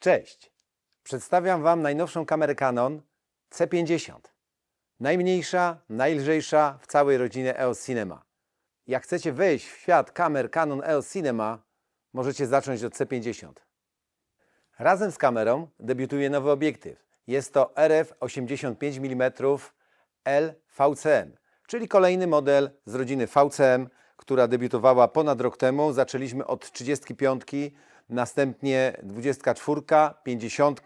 Cześć! Przedstawiam Wam najnowszą kamerę Canon C50. Najmniejsza, najlżejsza w całej rodzinie EOS Cinema. Jak chcecie wejść w świat kamer Canon EOS Cinema, możecie zacząć od C50. Razem z kamerą debiutuje nowy obiektyw. Jest to RF 85 mm L VCM, czyli kolejny model z rodziny VCM, która debiutowała ponad rok temu. Zaczęliśmy od 35, następnie 24, 50,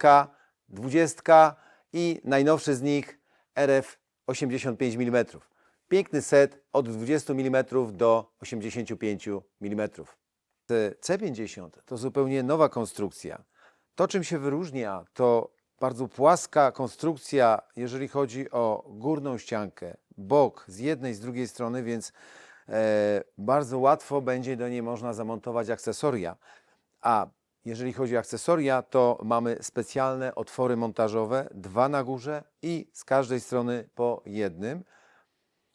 20 i najnowszy z nich RF 85 mm. Piękny set od 20 mm do 85 mm. C50 to zupełnie nowa konstrukcja. To, czym się wyróżnia, to bardzo płaska konstrukcja, jeżeli chodzi o górną ściankę, bok z jednej, z drugiej strony, więc e, bardzo łatwo będzie do niej można zamontować akcesoria. A jeżeli chodzi o akcesoria, to mamy specjalne otwory montażowe, dwa na górze i z każdej strony po jednym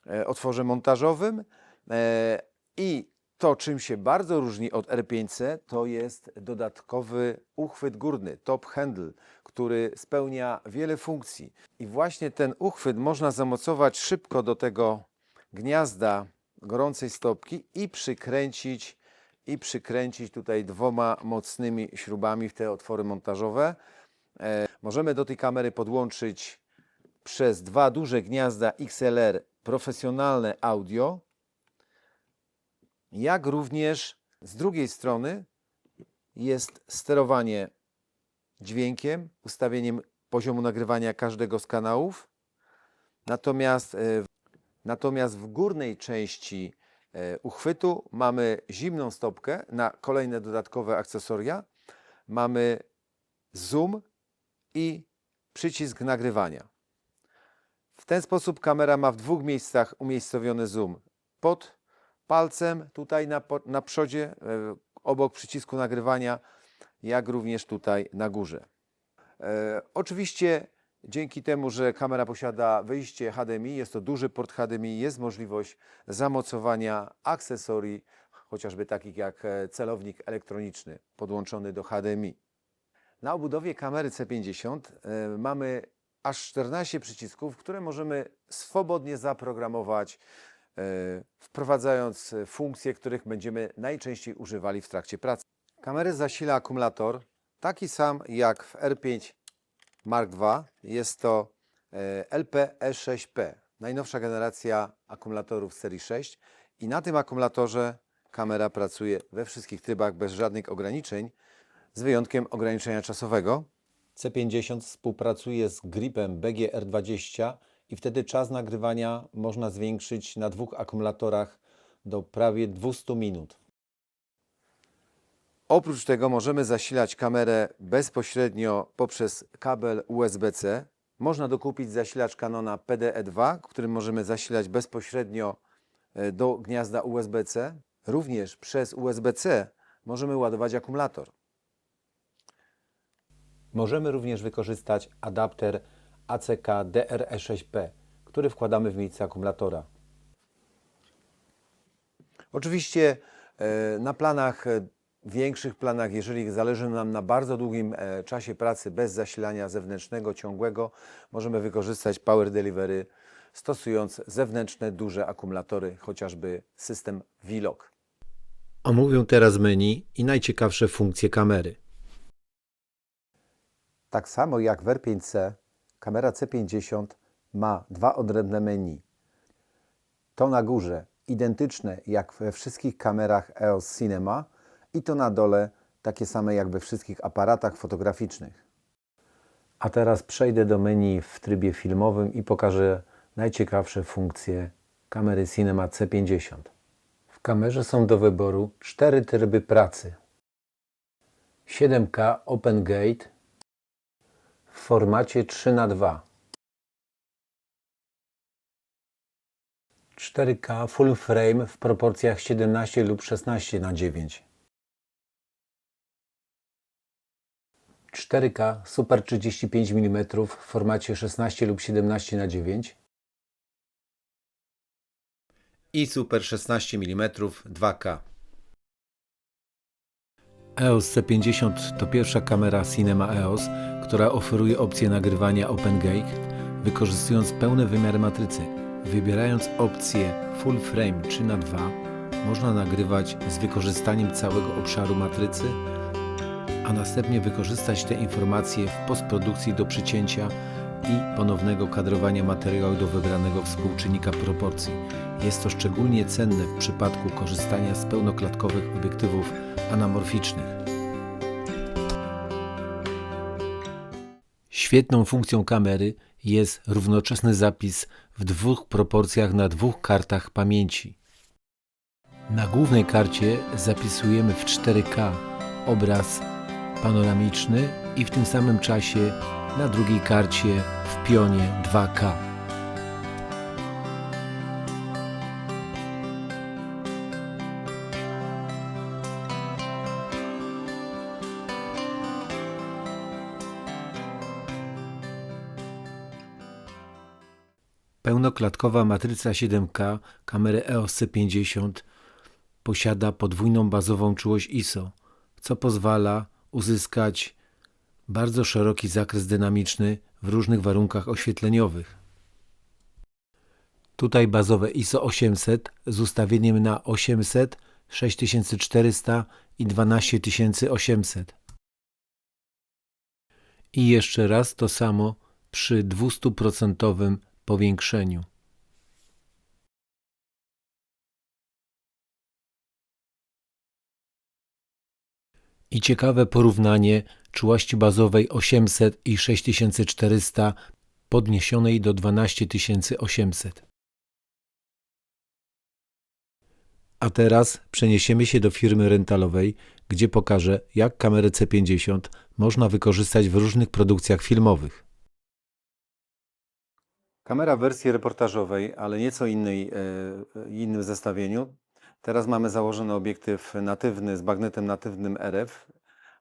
e, otworze montażowym. E, I to, czym się bardzo różni od R5C, to jest dodatkowy uchwyt górny, top handle, który spełnia wiele funkcji. I właśnie ten uchwyt można zamocować szybko do tego gniazda gorącej stopki i przykręcić i przykręcić tutaj dwoma mocnymi śrubami w te otwory montażowe. E, możemy do tej kamery podłączyć przez dwa duże gniazda XLR profesjonalne audio, jak również z drugiej strony jest sterowanie dźwiękiem, ustawieniem poziomu nagrywania każdego z kanałów. Natomiast, e, natomiast w górnej części uchwytu mamy zimną stopkę na kolejne dodatkowe akcesoria. Mamy zoom i przycisk nagrywania. W ten sposób kamera ma w dwóch miejscach umiejscowiony zoom. Pod palcem tutaj na, na przodzie, e, obok przycisku nagrywania, jak również tutaj na górze. E, oczywiście dzięki temu, że kamera posiada wyjście HDMI, jest to duży port HDMI, jest możliwość zamocowania akcesorii, chociażby takich jak e, celownik elektroniczny podłączony do HDMI. Na obudowie kamery C50 e, mamy aż 14 przycisków, które możemy swobodnie zaprogramować, e, wprowadzając funkcje, których będziemy najczęściej używali w trakcie pracy. Kamerę zasila akumulator, taki sam jak w R5 Mark II. Jest to e, LPE6P, najnowsza generacja akumulatorów serii 6 i na tym akumulatorze kamera pracuje we wszystkich trybach bez żadnych ograniczeń, z wyjątkiem ograniczenia czasowego. C50 współpracuje z gripem BGR20 i wtedy czas nagrywania można zwiększyć na dwóch akumulatorach do prawie 200 minut. Oprócz tego możemy zasilać kamerę bezpośrednio poprzez kabel USB-C. Można dokupić zasilacz Canona PDE2, którym możemy zasilać bezpośrednio e, do gniazda USB-C. Również przez USB-C możemy ładować akumulator. Możemy również wykorzystać adapter ACK DRE6P, który wkładamy w miejsce akumulatora. Oczywiście e, na planach, e, większych planach, jeżeli zależy nam na bardzo długim e, czasie pracy bez zasilania zewnętrznego, ciągłego, możemy wykorzystać Power Delivery stosując zewnętrzne, duże akumulatory, chociażby system VLOG. Omówię teraz menu i najciekawsze funkcje kamery. Tak samo jak w R5C, kamera C50 ma dwa odrębne menu. To na górze identyczne jak we wszystkich kamerach EOS Cinema i to na dole takie same jak we wszystkich aparatach fotograficznych. A teraz przejdę do menu w trybie filmowym i pokażę najciekawsze funkcje kamery Cinema C50. W kamerze są do wyboru cztery tryby pracy. 7K Open Gate w formacie 3 na 2 4K Full Frame w proporcjach 17 lub 16 na 9 4K Super 35 mm w formacie 16 lub 17 na 9 i Super 16 mm 2K. EOS C50 to pierwsza kamera Cinema EOS, która oferuje opcję nagrywania OpenGate, wykorzystując pełne wymiary matrycy. Wybierając opcję Full Frame 3x2, można nagrywać z wykorzystaniem całego obszaru matrycy, a następnie wykorzystać te informacje w postprodukcji do przycięcia i ponownego kadrowania materiału do wybranego współczynnika proporcji. Jest to szczególnie cenne w przypadku korzystania z pełnoklatkowych obiektywów anamorficznych. Świetną funkcją kamery jest równoczesny zapis w dwóch proporcjach na dwóch kartach pamięci. Na głównej karcie zapisujemy w 4K obraz panoramiczny i w tym samym czasie na drugiej karcie w pionie 2K. Pełnoklatkowa matryca 7K kamery EOS C50 posiada podwójną bazową czułość ISO, co pozwala uzyskać bardzo szeroki zakres dynamiczny w różnych warunkach oświetleniowych. Tutaj bazowe ISO 800 z ustawieniem na 800, 6400 i 12800. I jeszcze raz to samo przy 200% powiększeniu. I ciekawe porównanie czułości bazowej 800 i 6400 podniesionej do 12800. A teraz przeniesiemy się do firmy rentalowej, gdzie pokażę, jak kamerę C50 można wykorzystać w różnych produkcjach filmowych. Kamera w wersji reportażowej, ale nieco innej, e, innym zestawieniu. Teraz mamy założony obiektyw natywny z magnetem natywnym RF.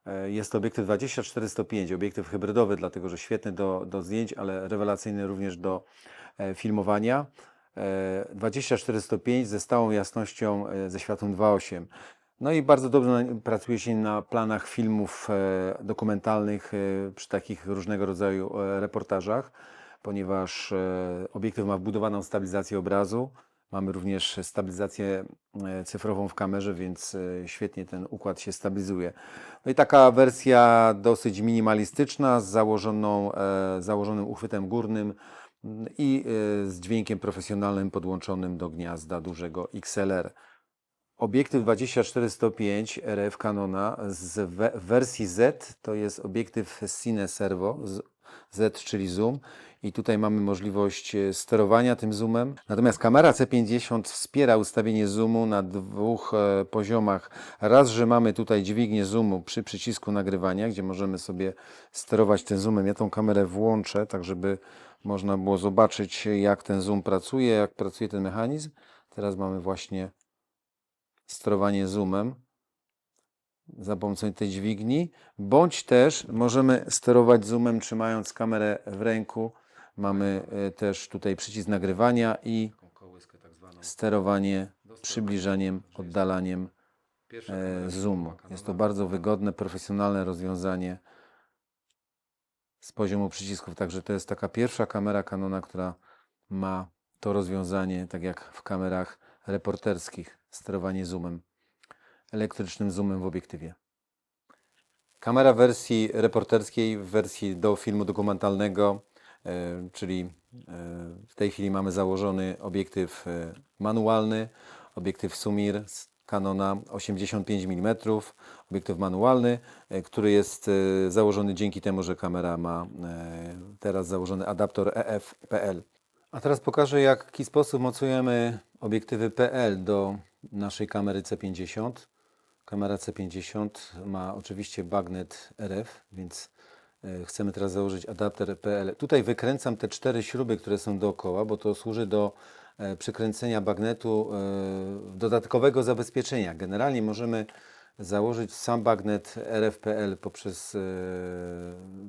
E, Jest to obiektyw 24-105, obiektyw hybrydowy, dlatego że świetny do, do zdjęć, ale rewelacyjny również do e, filmowania. E, 24-105 ze stałą jasnością e, ze światłem 2.8. No i bardzo dobrze pracuje się na planach filmów e, dokumentalnych e, przy takich różnego rodzaju e, reportażach, ponieważ e, obiektyw ma wbudowaną stabilizację obrazu. Mamy również stabilizację e, cyfrową w kamerze, więc e, świetnie ten układ się stabilizuje. No i taka wersja dosyć minimalistyczna z założoną, e, założonym uchwytem górnym mm, i z dźwiękiem profesjonalnym podłączonym do gniazda dużego XLR. Obiektyw 24-105 RF Canona z wersji Z to jest obiektyw Cine Servo Z, czyli zoom. I tutaj mamy możliwość e, sterowania tym zoomem. Natomiast kamera C50 wspiera ustawienie zoomu na dwóch e, poziomach. Raz, że mamy tutaj dźwignię zoomu przy przycisku nagrywania, gdzie możemy sobie sterować tym zoomem. Ja tą kamerę włączę, tak żeby można było zobaczyć, jak ten zoom pracuje, jak pracuje ten mechanizm. Teraz mamy właśnie sterowanie zoomem za pomocą tej dźwigni, bądź też możemy sterować zoomem trzymając kamerę w ręku. Mamy e, też tutaj przycisk nagrywania i sterowanie przybliżaniem, oddalaniem e, zoomu. Jest to bardzo wygodne, profesjonalne rozwiązanie z poziomu przycisków. Także to jest taka pierwsza kamera Canona, która ma to rozwiązanie, tak jak w kamerach reporterskich, sterowanie zoomem, elektrycznym zoomem w obiektywie. Kamera wersji reporterskiej, w wersji do filmu dokumentalnego, czyli e, w tej chwili mamy założony obiektyw e, manualny, obiektyw Sumir z Canona 85 mm, obiektyw manualny, e, który jest e, założony dzięki temu, że kamera ma e, teraz założony adaptor E EF-PL. A teraz pokażę, w jaki sposób mocujemy obiektywy PL do naszej kamery C50. Kamera C50 ma oczywiście bagnet RF, więc e, chcemy teraz założyć adapter PL. Tutaj wykręcam te cztery śruby, które są dookoła, bo to służy do e, przykręcenia bagnetu e, dodatkowego zabezpieczenia. Generalnie możemy założyć sam bagnet RFPL poprzez e,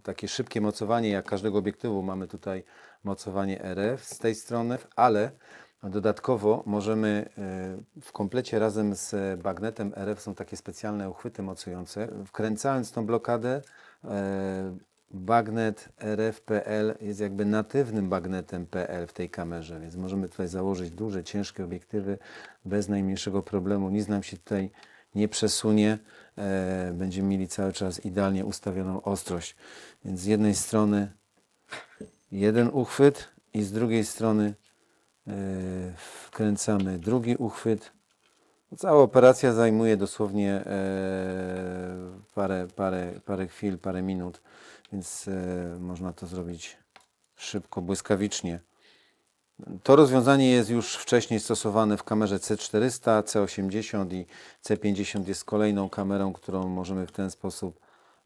takie szybkie mocowanie, jak każdego obiektywu mamy tutaj mocowanie RF z tej strony, ale Dodatkowo możemy e, w komplecie razem z bagnetem RF są takie specjalne uchwyty mocujące. Wkręcając tą blokadę, e, bagnet RF.PL jest jakby natywnym bagnetem PL w tej kamerze, więc możemy tutaj założyć duże, ciężkie obiektywy bez najmniejszego problemu. Nic nam się tutaj nie przesunie. E, Będziemy mieli cały czas idealnie ustawioną ostrość. Więc z jednej strony jeden uchwyt i z drugiej strony e, wkręcamy drugi uchwyt. Cała operacja zajmuje dosłownie e, parę, parę, parę chwil, parę minut, więc e, można to zrobić szybko, błyskawicznie. To rozwiązanie jest już wcześniej stosowane w kamerze C400, C80 i C50 jest kolejną kamerą, którą możemy w ten sposób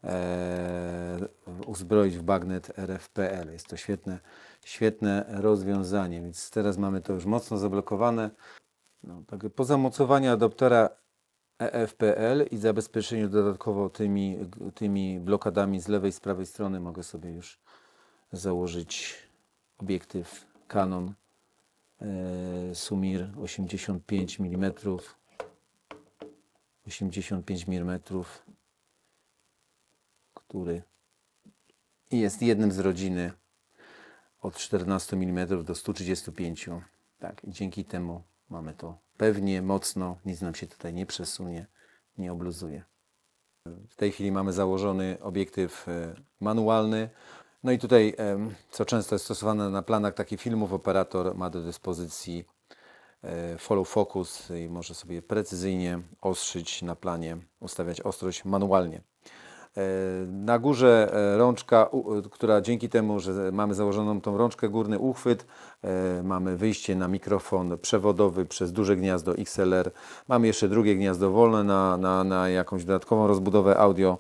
e, uzbroić w bagnet RFPL. Jest to świetne, świetne rozwiązanie, więc teraz mamy to już mocno zablokowane. No, tak, po zamocowaniu adaptera EFPL i zabezpieczeniu dodatkowo tymi, tymi blokadami z lewej i z prawej strony mogę sobie już założyć obiektyw Canon e, Sumir 85 mm 85 mm który jest jednym z rodziny od 14 mm do 135 tak dzięki temu mamy to pewnie, mocno, nic nam się tutaj nie przesunie, nie obluzuje. W tej chwili mamy założony obiektyw e, manualny. No i tutaj, em, co często jest stosowane na planach takich filmów, operator ma do dyspozycji e, follow focus i może sobie precyzyjnie ostrzyć na planie, ustawiać ostrość manualnie. E, Na górze e, rączka, u- która dzięki temu, że mamy założoną tą rączkę, górny uchwyt, e, mamy wyjście na mikrofon przewodowy przez duże gniazdo XLR. Mamy jeszcze drugie gniazdo wolne na, na, na jakąś dodatkową rozbudowę audio.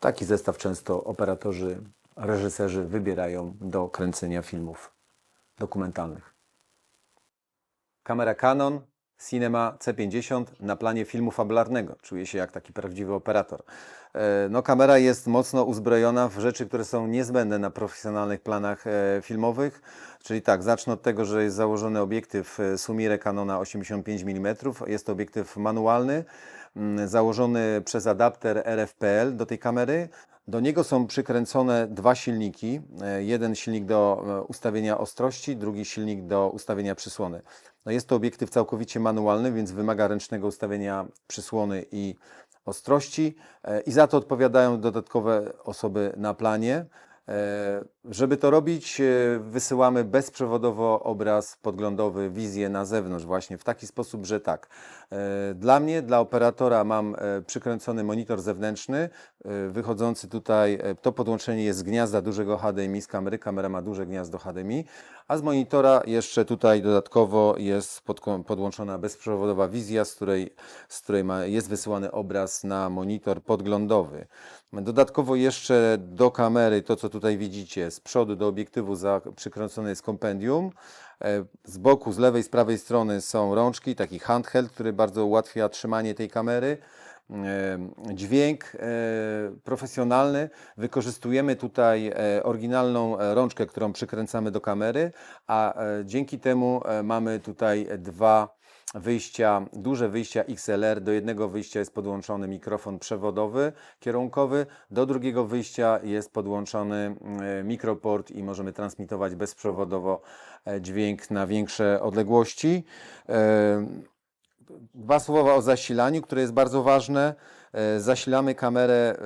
Taki zestaw często operatorzy, reżyserzy wybierają do kręcenia filmów dokumentalnych. Kamera Canon Cinema C50 na planie filmu fabularnego. Czuje się jak taki prawdziwy operator. E, No, kamera jest mocno uzbrojona w rzeczy, które są niezbędne na profesjonalnych planach e, filmowych. Czyli tak, zacznę od tego, że jest założony obiektyw e, Sumire Canona 85 mm. Jest to obiektyw manualny, założony przez adapter RFPL do tej kamery. Do niego są przykręcone dwa silniki. E, Jeden silnik do e, ustawienia ostrości, drugi silnik do ustawienia przysłony. No jest to obiektyw całkowicie manualny, więc wymaga ręcznego ustawienia przysłony i ostrości e, i za to odpowiadają dodatkowe osoby na planie. Żeby to robić, e, wysyłamy bezprzewodowo obraz podglądowy, wizję na zewnątrz, właśnie w taki sposób, że tak. e, Dla mnie, dla operatora mam e, przykręcony monitor zewnętrzny, wychodzący tutaj, to podłączenie jest z gniazda dużego HDMI z kamery, kamera ma duże gniazdo HDMI, a z monitora jeszcze tutaj dodatkowo jest podłączona bezprzewodowa wizja, z której, z której ma, jest wysyłany obraz na monitor podglądowy. Dodatkowo jeszcze do kamery, to co tutaj widzicie, z przodu do obiektywu za, przykręcone jest kompendium. E, Z boku, z lewej, z prawej strony są rączki, taki handheld, który bardzo ułatwia trzymanie tej kamery. E, Dźwięk e, profesjonalny. Wykorzystujemy tutaj e, oryginalną rączkę, którą przykręcamy do kamery, a dzięki temu mamy tutaj dwa wyjścia, duże wyjścia XLR. Do jednego wyjścia jest podłączony mikrofon przewodowy, kierunkowy, do drugiego wyjścia jest podłączony mikroport i możemy transmitować bezprzewodowo dźwięk na większe odległości. Dwa słowa o zasilaniu, które jest bardzo ważne. E, Zasilamy kamerę, e,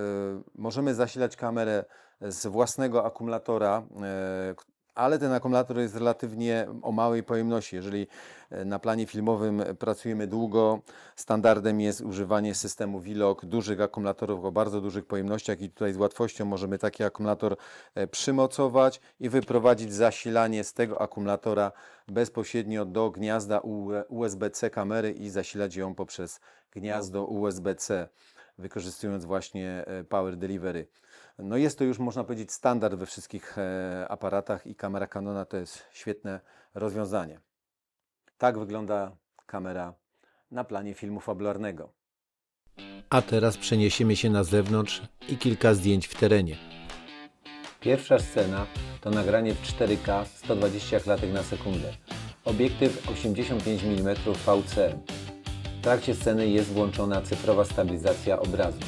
możemy zasilać kamerę z własnego akumulatora, e, ale ten akumulator jest relatywnie o małej pojemności. Jeżeli na planie filmowym pracujemy długo, standardem jest używanie systemu Vilog, dużych akumulatorów o bardzo dużych pojemnościach i tutaj z łatwością możemy taki akumulator e, przymocować i wyprowadzić zasilanie z tego akumulatora bezpośrednio do gniazda USB-C kamery i zasilać ją poprzez gniazdo USB-C, wykorzystując właśnie e, Power Delivery. No jest to już, można powiedzieć, standard we wszystkich e, aparatach i kamera Canona to jest świetne rozwiązanie. Tak wygląda kamera na planie filmu fabularnego. A teraz przeniesiemy się na zewnątrz i kilka zdjęć w terenie. Pierwsza scena to nagranie w 4K 120 klatek na sekundę. obiektyw 85 mm VCM. W trakcie sceny jest włączona cyfrowa stabilizacja obrazu.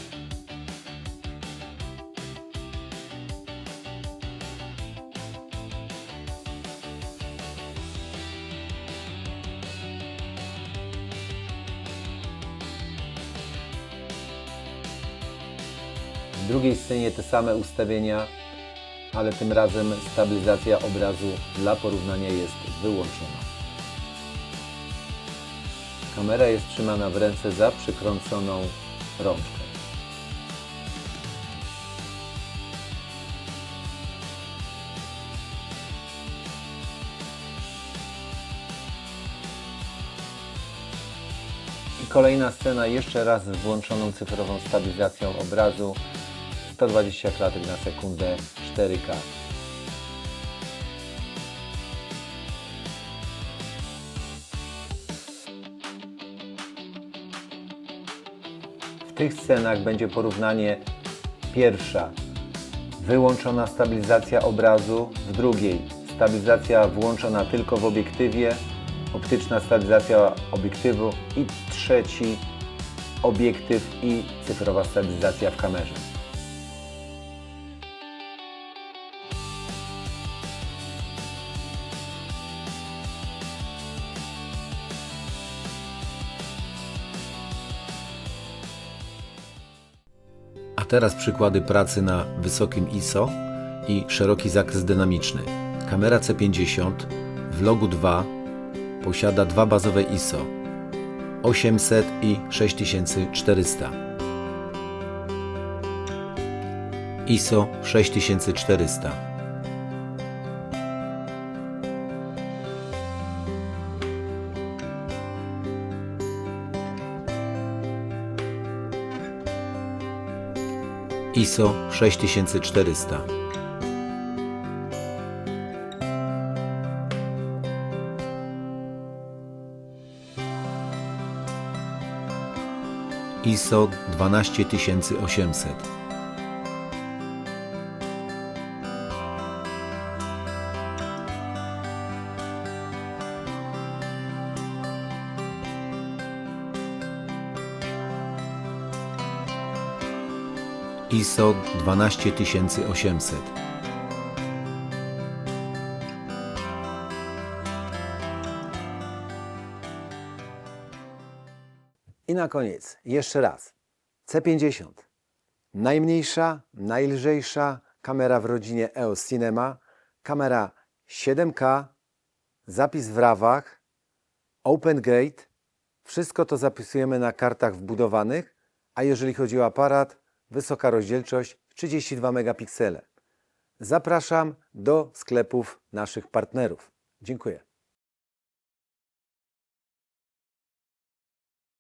Drugiej scenie te same ustawienia, ale tym razem stabilizacja obrazu dla porównania jest wyłączona. Kamera jest trzymana w ręce za przykręconą rączkę. I kolejna scena jeszcze raz z włączoną cyfrową stabilizacją obrazu 120 klatek na sekundę 4K. W tych scenach będzie porównanie pierwsza wyłączona stabilizacja obrazu, w drugiej stabilizacja włączona tylko w obiektywie, optyczna stabilizacja obiektywu i trzeci obiektyw i cyfrowa stabilizacja w kamerze. Teraz przykłady pracy na wysokim ISO i szeroki zakres dynamiczny. Kamera C50 w Logu 2 posiada dwa bazowe ISO 800 i 6400. ISO 6400. ISO 6400. ISO 12800. ISO 12800. I na koniec, jeszcze raz. C50. Najmniejsza, najlżejsza kamera w rodzinie EOS Cinema. Kamera 7K, zapis w rawach, Open Gate. Wszystko to zapisujemy na kartach wbudowanych, a jeżeli chodzi o aparat, wysoka rozdzielczość 32 megapiksele. Zapraszam do sklepów naszych partnerów. Dziękuję.